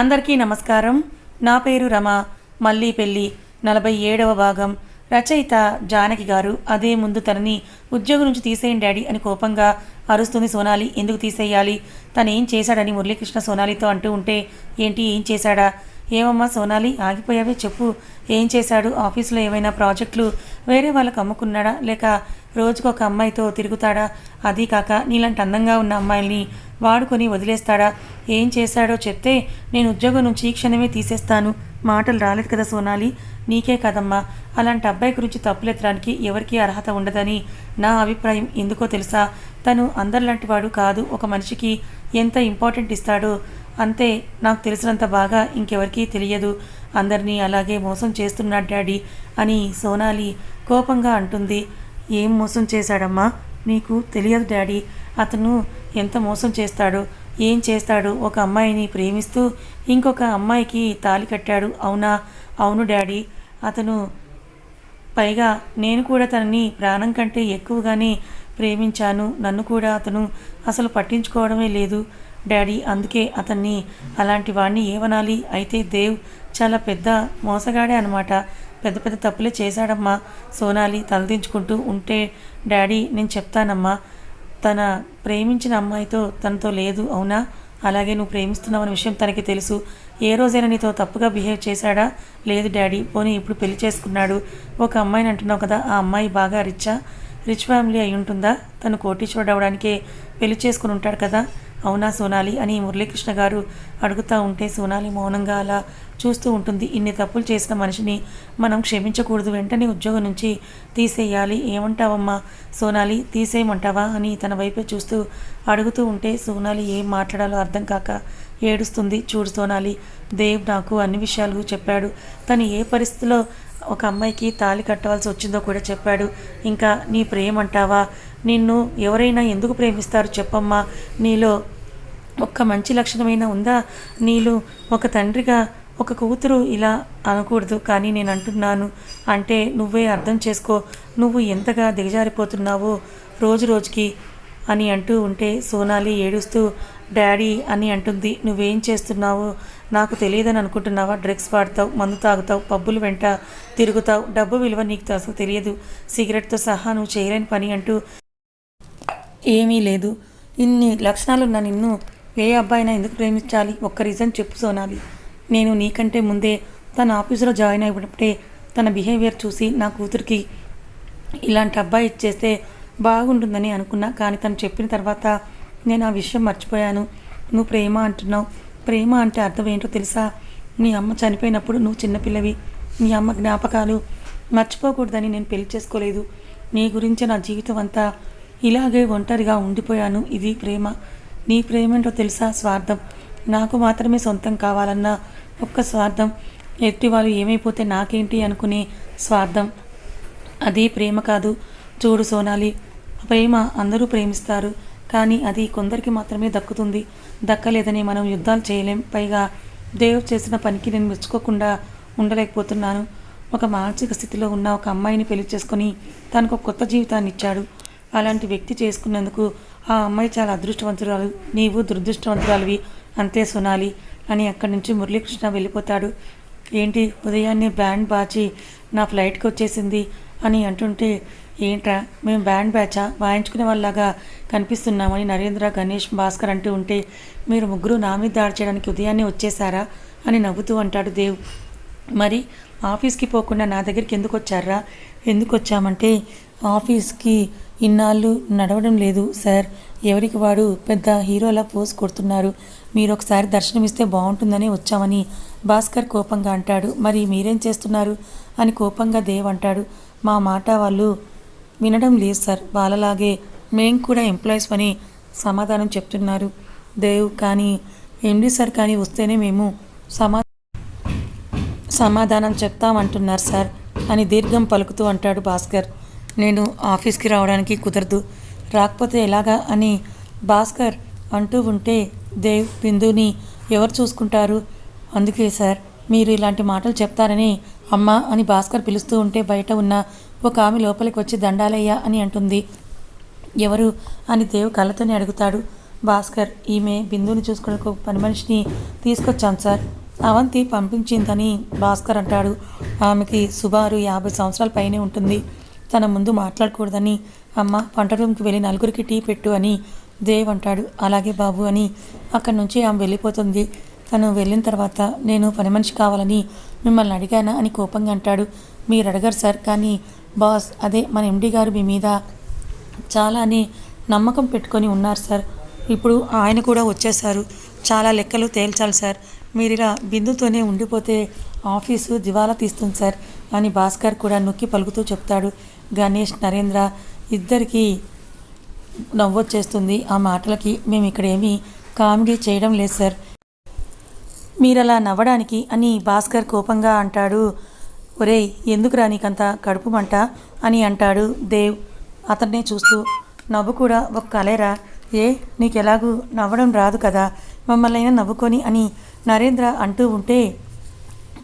అందరికీ నమస్కారం. నా పేరు రమ. మళ్ళీ పెళ్ళి నలభై ఏడవ భాగం. రచయిత జానకి గారు అదే ముందు తనని ఉద్యోగం నుంచి తీసేయండి డాడీ అని కోపంగా అరుస్తుంది సోనాలి. ఎందుకు తీసేయాలి? తను ఏం చేశాడని మురళీకృష్ణ సోనాలితో అంటూ ఉంటే ఏంటి ఏం చేశాడా? ఏమమ్మా సోనాలి ఆగిపోయావే చెప్పు. ఏం చేశాడు? ఆఫీసులో ఏమైనా ప్రాజెక్టులు వేరే వాళ్ళకు అమ్ముకున్నాడా? లేక రోజుకు ఒక అమ్మాయితో తిరుగుతాడా? అది కాక నీలాంటి అందంగా ఉన్న అమ్మాయిల్ని వాడుకొని వదిలేస్తాడా? ఏం చేశాడో చెప్తే నేను ఉద్యోగం నుంచి ఈ క్షణమే తీసేస్తాను. మాటలు రాలేదు కదా సోనాలి. నీకే కదమ్మా. అలాంటి అబ్బాయి గురించి తప్పులెత్తడానికి ఎవరికీ అర్హత ఉండదని నా అభిప్రాయం ఎందుకో తెలుసా? తను అందరిలాంటి వాడు కాదు. ఒక మనిషికి ఎంత ఇంపార్టెంట్ ఇస్తాడో అంతే. నాకు తెలిసినంత బాగా ఇంకెవరికీ తెలియదు. అందరినీ అలాగే మోసం చేస్తున్నాడు డాడీ అని సోనాలి కోపంగా అంటుంది. ఏం మోసం చేశాడమ్మా? నీకు తెలియదు డాడీ. అతను ఎంత మోసం చేస్తాడో? ఏం చేస్తాడు? ఒక అమ్మాయిని ప్రేమిస్తూ ఇంకొక అమ్మాయికి తాలి కట్టాడు. అవునా? అవును డాడీ. అతను పైగా నేను కూడా తనని ప్రాణం కంటే ఎక్కువగానే ప్రేమించాను. నన్ను కూడా అతను అసలు పట్టించుకోవడమే లేదు డాడీ. అందుకే అతన్ని అలాంటి వాడిని ఏమనాలి? అయితే దేవ్ చాలా పెద్ద మోసగాడే అనమాట పెద్ద పెద్ద తప్పులే చేశాడమ్మా. సోనాలి తలదించుకుంటూ ఉంటే డాడీ నేను చెప్తానమ్మా. తన ప్రేమించిన అమ్మాయితో తనతో లేదు అవునా? అలాగే నువ్వు ప్రేమిస్తున్నావు అనే విషయం తనకి తెలుసు. ఏ రోజైనా నీతో తప్పుగా బిహేవ్ చేశాడా? లేదు డాడీ పోనీ ఇప్పుడు పెళ్ళి చేసుకున్నాడు. ఒక అమ్మాయిని అంటున్నావు కదా ఆ అమ్మాయి బాగా రిచ్చా రిచ్ ఫ్యామిలీ అయి ఉంటుందా? తను కోటీశ్వరుడు అవడానికే పెళ్ళి చేసుకుని ఉంటాడు కదా. అవునా సోనాలి అని మురళీకృష్ణ గారు అడుగుతూ ఉంటే సోనాలి మౌనంగా అలా చూస్తూ ఉంటుంది. ఇన్ని తప్పులు చేసిన మనిషిని మనం క్షమించకూడదు. వెంటనే ఉద్యోగం నుంచి తీసేయాలి. ఏమంటావమ్మా సోనాలి? తీసేయమంటావా అని తన వైపే చూస్తూ అడుగుతూ ఉంటే సోనాలి ఏం మాట్లాడాలో అర్థం కాక ఏడుస్తుంది. చూడు సోనాలి దేవ్ నాకు అన్ని విషయాలు చెప్పాడు. తను ఏ పరిస్థితిలో ఒక అమ్మాయికి తాళి కట్టవలసి వచ్చిందో కూడా చెప్పాడు. ఇంకా నీ ప్రేమ అంటావా నిన్ను ఎవరైనా ఎందుకు ప్రేమిస్తారు చెప్పమ్మా? నీలో ఒక్క మంచి లక్షణమైనా ఉందా? నీలో ఒక తండ్రిగా ఒక కూతురు ఇలా అనకూడదు కానీ నేను అంటున్నాను. అంటే నువ్వే అర్థం చేసుకో. నువ్వు ఎంతగా దిగజారిపోతున్నావో రోజు రోజుకి అని అంటూ ఉంటే సోనాలి ఏడుస్తూ డాడీ అని అంటుంది. నువ్వేం చేస్తున్నావు? నాకు తెలియదని అనుకుంటున్నావా? డ్రగ్స్ వాడతావు మందు తాగుతావు పబ్బులు వెంట తిరుగుతావు. డబ్బు విలువ నీకు అసలు తెలియదు. సిగరెట్తో సహా నువ్వు చేయలేని పని అంటూ ఏమీ లేదు. ఇన్ని లక్షణాలున్న నిన్ను ఏ అబ్బాయినా ఎందుకు ప్రేమించాలి? ఒక్క రీజన్ చెప్పు సోనాలి. నేను నీకంటే ముందే తన ఆఫీసులో జాయిన్ అయినప్పుడే తన బిహేవియర్ చూసి నా కూతురికి ఇలాంటి అబ్బాయి ఇచ్చేస్తే బాగుంటుందని అనుకున్నా. కానీ తను చెప్పిన తర్వాత నేను ఆ విషయం మర్చిపోయాను. నువ్వు ప్రేమ అంటున్నావు. ప్రేమ అంటే అర్థం ఏంటో తెలుసా? నీ అమ్మ చనిపోయినప్పుడు నువ్వు చిన్నపిల్లవి నీ అమ్మ జ్ఞాపకాలు. మర్చిపోకూడదని నేను పెళ్ళి చేసుకోలేదు. నీ గురించి నా జీవితం అంతా ఇలాగే ఒంటరిగా ఉండిపోయాను. ఇది ప్రేమ. నీ ప్రేమేంటో తెలుసా? స్వార్థం. నాకు మాత్రమే సొంతం కావాలన్న ఒక్క స్వార్థం. ఎట్టి వాళ్ళు ఏమైపోతే నాకేంటి అనుకునే స్వార్థం. అది ప్రేమ కాదు. చూడు సోనాలి ప్రేమ అందరూ ప్రేమిస్తారు. కానీ అది కొందరికి మాత్రమే దక్కుతుంది. దక్కలేదని మనం యుద్ధాలు చేయలేం. పైగా దేవుడు చేసిన పనికి నేను మెచ్చుకోకుండా ఉండలేకపోతున్నాను. ఒక మానసిక స్థితిలో ఉన్న ఒక అమ్మాయిని పెళ్ళి చేసుకొని తనకు ఒక కొత్త జీవితాన్ని ఇచ్చాడు. అలాంటి వ్యక్తి చేసుకున్నందుకు ఆ అమ్మాయి చాలా అదృష్టవంతురాలు. నీవు దురదృష్టవంతురాలివి అంతే సునాలి అని అక్కడి నుంచి మురళీకృష్ణ వెళ్ళిపోతాడు. ఏంటి? ఉదయాన్నే బ్యాండ్ బాచి నా ఫ్లైట్కి వచ్చేసింది. అని అంటుంటే ఏంట్రా మేము బ్యాండ్ బ్యాచా? వాయించుకునే వాళ్ళలాగా కనిపిస్తున్నామని నరేంద్ర గణేష్ భాస్కర్ అంటూ ఉంటే మీరు ముగ్గురు నా మీద దాడి చేయడానికి ఉదయాన్నే వచ్చేసారా అని నవ్వుతూ అంటాడు దేవ్. మరి ఆఫీస్కి పోకుండా నా దగ్గరికి ఎందుకు వచ్చారా ఎందుకు వచ్చామంటే ఆఫీస్కి ఇన్నాళ్ళు నడవడం లేదు సార్. ఎవరికి వాడు పెద్ద హీరోలా పోజ్ కొడుతున్నారు. మీరు ఒకసారి దర్శనమిస్తే బాగుంటుందని వచ్చామని భాస్కర్ కోపంగా అంటాడు. మరి మీరేం చేస్తున్నారు? అని కోపంగా దేవ్ అంటాడు. మా మాట వాళ్ళు వినడం లేదు సార్. వాళ్ళలాగే మేం కూడా ఎంప్లాయీస్ అని సమాధానం చెప్తున్నారు. దేవ్ కానీ ఎండి సార్ కానీ వస్తేనే మేము సమా సమాధానం చెప్తామంటున్నారు సార్ అని దీర్ఘం పలుకుతూ అంటాడు భాస్కర్. నేను ఆఫీస్కి రావడానికి కుదరదు. రాకపోతే ఎలాగా అని భాస్కర్ అంటూ ఉంటే దేవ్ బిందుని ఎవరు చూసుకుంటారు? అందుకే సార్ మీరు ఇలాంటి మాటలు చెప్తారని అమ్మ అని భాస్కర్ పిలుస్తూ ఉంటే బయట ఉన్న ఒక ఆమె లోపలికి వచ్చి దండాలయ్యా అని అంటుంది. ఎవరు? అని దేవ్ కళ్ళతోనే అడుగుతాడు. భాస్కర్ ఈమె బిందుని చూసుకునే ఒక పని మనిషిని తీసుకొచ్చాం సార్. అవంతి పంపించిందని భాస్కర్ అంటాడు. ఆమెకి సుమారు యాభై సంవత్సరాల పైనే ఉంటుంది. తన ముందు మాట్లాడకూడదని అమ్మ వంట రూమ్కి వెళ్ళి నలుగురికి టీ పెట్టు అని దేవ్ అంటాడు. అలాగే బాబు అని అక్కడి నుంచి ఆమె వెళ్ళిపోతుంది. తను వెళ్ళిన తర్వాత నేను పని మనిషి కావాలని మిమ్మల్ని అడిగానా అని కోపంగా అంటాడు. మీరు అడగరు సార్ కానీ బాస్ అదే మన ఎండి గారు మీ మీద చాలానే నమ్మకం పెట్టుకొని ఉన్నారు సార్. ఇప్పుడు ఆయన కూడా వచ్చేసారు చాలా లెక్కలు తేల్చాలి సార్. మీరు ఇలా బిందుతోనే ఉండిపోతే ఆఫీసు దివాలా తీస్తుంది సార్ అని భాస్కర్ కూడా నొక్కి పలుకుతూ చెప్తాడు. గణేష్ నరేంద్ర ఇద్దరికీ నవ్వొచ్చేస్తుంది. ఆ మాటలకి మేము ఇక్కడేమీ కామెడీ చేయడం లేదు సార్. మీరలా నవ్వడానికి అని భాస్కర్ కోపంగా అంటాడు. ఒరేయ్ ఎందుకురా నీకంత కడుపు మంట అని అంటాడు దేవ్. అతన్నే చూస్తూ నవ్వు కూడా ఒక కలేరా? ఏ నీకెలాగూ నవ్వడం రాదు కదా? మమ్మల్ని అయినా నవ్వుకొని అని నరేంద్ర అంటూ ఉంటే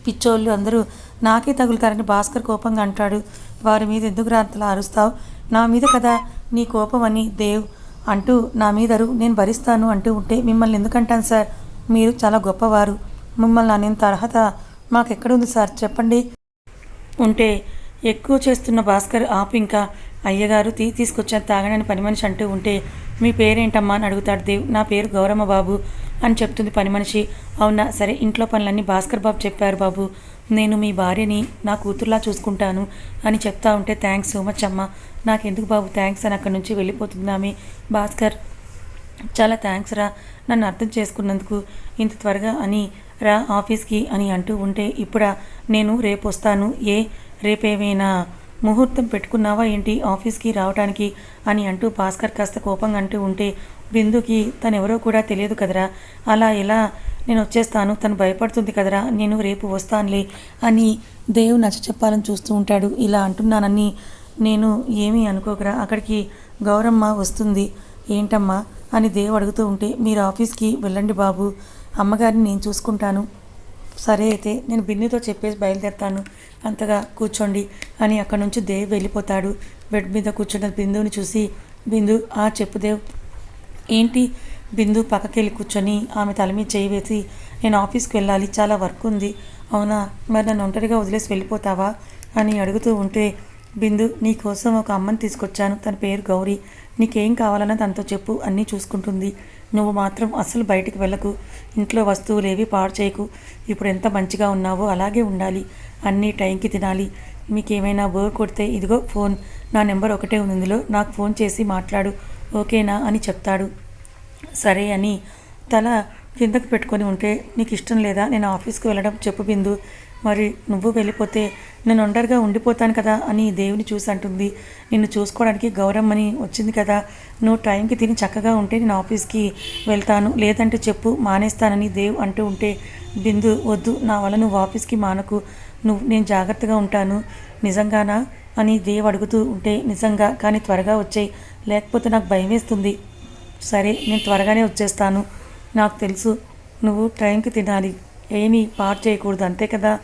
పిచ్చోళ్ళు అందరూ నాకే తగులుతారని భాస్కర్ కోపంగా అంటాడు. వారి మీద ఎందుకు అంతలా అరుస్తావు? నా మీద కదా నీ కోపం అని దేవ్ అంటూ నా మీద నేను భరిస్తాను అంటూ ఉంటే మిమ్మల్ని ఎందుకంటాను సార్? మీరు చాలా గొప్పవారు. మిమ్మల్ని అనేంత అర్హత మాకెక్కడుంది సార్? చెప్పండి. ఉంటే ఎక్కువ చేస్తున్న భాస్కర్ ఆపు ఇంకా. అయ్యగారు తీ తీసుకొచ్చాను తాగనని పని మనిషి అంటూ ఉంటే మీ పేరేంటమ్మా అని అడుగుతాడు దేవ్. నా పేరు గౌరమ్మ బాబు అని చెప్తుంది పని మనిషి. అవునా? సరే ఇంట్లో పనులన్నీ భాస్కర్ బాబు చెప్పారు బాబు. నేను మీ భార్యని నా కూతుర్లా చూసుకుంటాను అని చెప్తా ఉంటే థ్యాంక్స్ సో మచ్ అమ్మా. నాకెందుకు బాబు? థ్యాంక్స్ అని అక్కడి నుంచి వెళ్ళిపోతుంది ఆమె. భాస్కర్ చాలా థ్యాంక్స్ రా. నన్ను అర్థం చేసుకున్నందుకు ఇంత త్వరగా అని రా ఆఫీస్కి అని అంటూ ఉంటే ఇప్పుడా నేను రేపు వస్తాను ఏ? రేపేమైనా ముహూర్తం పెట్టుకున్నావా ఏంటి? ఆఫీస్కి రావడానికి అని అంటూ భాస్కర్ కాస్త కోపంగా అంటూ ఉంటే బిందుకి తనెవరో కూడా తెలియదు కదరా. అలా ఎలా? నేను వచ్చేస్తాను. తను భయపడుతుంది కదరా. నేను రేపు వస్తానులే అని దేవు నచ్చ చెప్పాలని చూస్తూ ఉంటాడు. ఇలా అంటున్నానని నేను ఏమీ అనుకోకరా. అక్కడికి గౌరమ్మ వస్తుంది. ఏంటమ్మా? అని దేవ్ అడుగుతూ ఉంటే మీరు ఆఫీస్కి వెళ్ళండి బాబు అమ్మగారిని నేను చూసుకుంటాను. సరే అయితే నేను బిన్నుతో చెప్పేసి బయలుదేరుతాను. అంతగా కూర్చోండి అని అక్కడి నుంచి దేవ్ వెళ్ళిపోతాడు. బెడ్ మీద కూర్చున్న బిందువుని చూసి బిందు ఆ చెప్పు దేవ్. ఏంటి? బిందు పక్కకెళ్ళి కూర్చొని ఆమె తల మీద చేయి వేసి నేను ఆఫీస్కి వెళ్ళాలి చాలా వర్క్ ఉంది. అవునా? మరి నన్ను ఒంటరిగా వదిలేసి వెళ్ళిపోతావా? అని అడుగుతూ ఉంటే బిందు నీ కోసం ఒక అమ్మని తీసుకొచ్చాను. తన పేరు గౌరీ. నీకేం కావాలన్నా తనతో చెప్పు అన్నీ చూసుకుంటుంది. నువ్వు మాత్రం అసలు బయటికి వెళ్ళకు. ఇంట్లో వస్తువులు ఏవి పాడు చేయకు. ఇప్పుడు ఎంత మంచిగా ఉన్నావో అలాగే ఉండాలి. అన్నీ టైంకి తినాలి. మీకేమైనా బోర్ కొడితే ఇదిగో ఫోన్. నా నెంబర్ ఒకటే ఉంది ఇందులో. నాకు ఫోన్ చేసి మాట్లాడు. ఓకేనా అని చెప్తాడు. సరే అని తల కిందకు పెట్టుకొని ఉంటే నీకు ఇష్టం లేదా? నేను ఆఫీస్కి వెళ్ళడం. చెప్పు బిందు. మరి నువ్వు వెళ్ళిపోతే నేను ఒంటరిగా ఉండిపోతాను కదా అని దేవుని చూసి అంటుంది. నిన్ను చూసుకోవడానికి గౌరమ్మని వచ్చింది కదా. నువ్వు టైంకి తిని చక్కగా ఉంటే నేను ఆఫీస్కి వెళ్తాను. లేదంటే చెప్పు మానేస్తానని దేవ్ అంటూ ఉంటే బిందు వద్దు నా వల్ల నువ్వు ఆఫీస్కి మానకు. నువ్వు నేను జాగ్రత్తగా ఉంటాను. నిజంగానా? అని దేవ్ అడుగుతూ ఉంటే నిజంగా కానీ త్వరగా వచ్చాయి. లేకపోతే నాకు భయం వేస్తుంది. సరే నేను త్వరగానే వచ్చేస్తాను. నాకు తెలుసు నువ్వు టైంకి తినాలి. ఏమీ పాడు చేయకూడదు. అంతే కదా?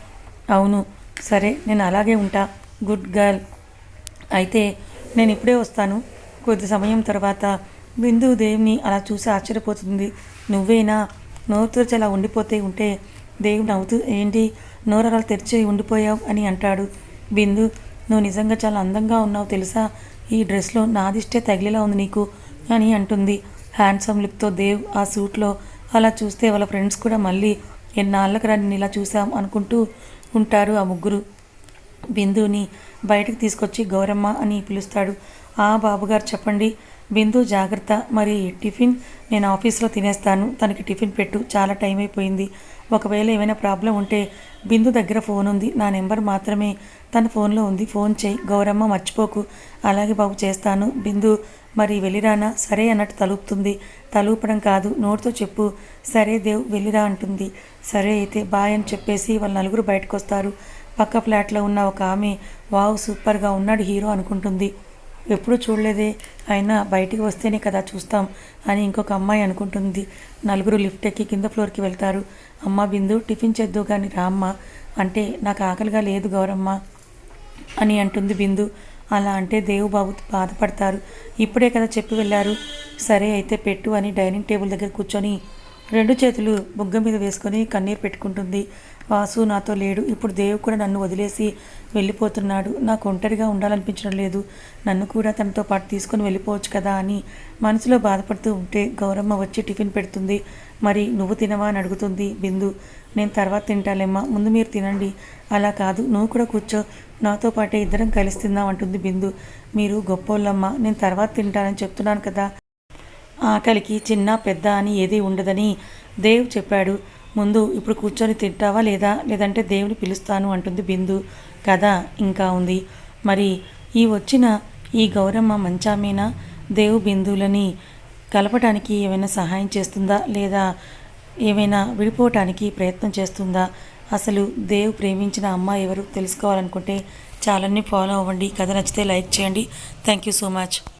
అవును. సరే నేను అలాగే ఉంటా. Good girl. అయితే నేను ఇప్పుడే వస్తాను. కొద్ది సమయం తర్వాత బిందు దేవుని అలా చూసి ఆశ్చర్యపోతుంది. నువ్వేనా? నోరు తెరిచి అలా ఉండిపోతే ఉంటే దేవి నవ్వుతూ ఏంటి? నోరలా తెరిచి ఉండిపోయావు? అని అంటాడు. బిందు నువ్వు నిజంగా చాలా అందంగా ఉన్నావు తెలుసా? ఈ డ్రెస్లో నాదిష్టే తగిలేలా ఉంది నీకు అని అంటుంది. హ్యాండ్సమ్ లుక్తో దేవ్ ఆ సూట్లో అలా చూస్తే వాళ్ళ ఫ్రెండ్స్ కూడా మళ్ళీ ఎన్నాళ్ళకి రా ఇలా చూసాం అనుకుంటూ ఉంటారు ఆ ముగ్గురు. బిందుని బయటకు తీసుకొచ్చి గౌరమ్మ అని పిలుస్తాడు. ఆ బాబుగారు చెప్పండి బిందు జాగ్రత్త మరి టిఫిన్ నేను ఆఫీస్లో తినేస్తాను తనకి టిఫిన్ పెట్టు చాలా టైం అయిపోయింది ఒకవేళ ఏమైనా ప్రాబ్లం ఉంటే బిందు దగ్గర ఫోన్ ఉంది. నా నెంబర్ మాత్రమే. తన ఫోన్లో ఉంది. ఫోన్ చేయి. గౌరమ్మ మర్చిపోకు. అలాగే బాబు చేస్తాను. బిందు మరి వెళ్ళిరానా? సరే అన్నట్టు తలుపుతుంది. తలుపడం కాదు. నోటితో చెప్పు. సరే దేవ్ వెళ్ళిరా అంటుంది. సరే అయితే బాయ్ అని చెప్పేసి వాళ్ళ నలుగురు బయటకు వస్తారు పక్క ఫ్లాట్లో ఉన్న ఒక ఆమె వావ్ సూపర్గా ఉన్నాడు హీరో అనుకుంటుంది. ఎప్పుడూ చూడలేదే. అయినా బయటికి వస్తేనే కదా చూస్తాం అని ఇంకొక అమ్మాయి అనుకుంటుంది. నలుగురు లిఫ్ట్ ఎక్కి కింద ఫ్లోర్కి వెళ్తారు. అమ్మ బిందు టిఫిన్ చేద్దు కానీ రామ్మ అంటే నాకు ఆకలిగా లేదు గౌరమ్మ అని అంటుంది బిందు. అలా అంటే దేవుబాబు బాధపడతారు. ఇప్పుడే కదా చెప్పి వెళ్ళారు. సరే అయితే పెట్టు అని డైనింగ్ టేబుల్ దగ్గర కూర్చొని రెండు చేతులు బుగ్గ మీద వేసుకొని కన్నీరు పెట్టుకుంటుంది. వాసు నాతో లేడు. ఇప్పుడు దేవు కూడా నన్ను వదిలేసి వెళ్ళిపోతున్నాడు. నాకు ఒంటరిగా ఉండాలనిపించడం లేదు. నన్ను కూడా తనతో పాటు తీసుకొని వెళ్ళిపోవచ్చు కదా అని మనసులో బాధపడుతూ ఉంటే గౌరమ్మ వచ్చి టిఫిన్ పెడుతుంది. మరి నువ్వు తినవా అని అడుగుతుంది బిందు. నేను తర్వాత తింటాలేమ్మా. ముందు మీరు తినండి. అలా కాదు. నువ్వు కూడా కూర్చో. నాతో పాటే ఇద్దరం కలిసి తిందాం అంటుంది బిందు. మీరు గొప్పోళ్ళమ్మ. నేను తర్వాత తింటానని చెప్తున్నాను కదా. ఆకలికి చిన్న పెద్ద అని ఏదీ ఉండదని దేవ్ చెప్పాడు. ముందు ఇప్పుడు కూర్చొని తింటావా లేదా? లేదంటే దేవుని పిలుస్తాను అంటుంది బిందు. కథ ఇంకా ఉంది. మరి ఈ వచ్చిన ఈ గౌరమ్మ మంచామేనా? దేవు బిందువులని కలపటానికి ఏమైనా సహాయం చేస్తుందా? లేదా ఏమైనా విడిపోవటానికి ప్రయత్నం చేస్తుందా? అసలు దేవ్ ప్రేమించిన అమ్మాయి ఎవరు తెలుసుకోవాలనుకుంటే ఛానల్ని ఫాలో అవ్వండి. కథ నచ్చితే లైక్ చేయండి. Thank you so much.